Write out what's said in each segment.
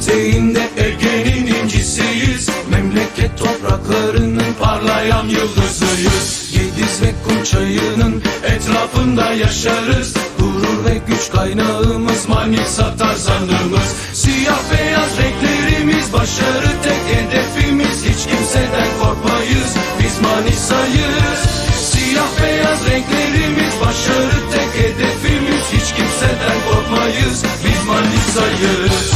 eteğinde Ege'nin incisiyiz. Memleket topraklarının parlayan yıldızıyız. Gediz ve kum çayının etrafında yaşarız. Gurur ve güç kaynağımız Manisa tarzanımız. Siyah beyaz renklerimiz başarı tek hedefimiz. Hiç kimseden korkmayız biz Manisa'yız. Siyah beyaz renklerimiz başarı tek hedefimiz. Hiç kimseden korkmayız biz Manisa'yız.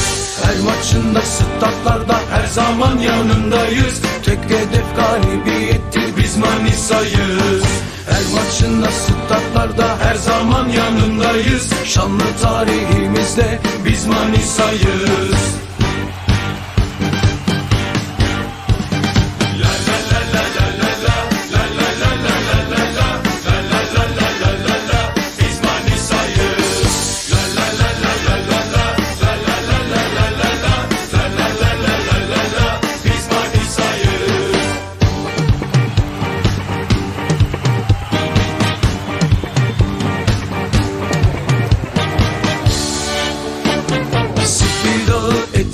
Her maçında statlarda her zaman yanındayız. Tek hedef galibiyettir biz Manisa'yız. Her maçında statlarda her zaman yanındayız. Şanlı tarihimizde biz Manisa'yız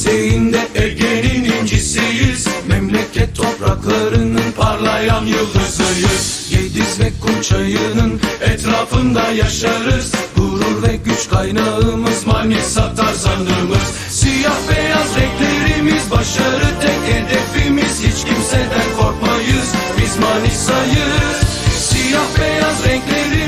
eteğinde Ege'nin incisiyiz. Memleket topraklarının parlayan yıldızıyız. Gediz ve kum çayının etrafında yaşarız. Gurur ve güç kaynağımız Manisa tarzanımız. Siyah beyaz renklerimiz başarı tek hedefimiz. Hiç kimseden korkmayız biz Manisa'yız. Siyah beyaz renklerimiz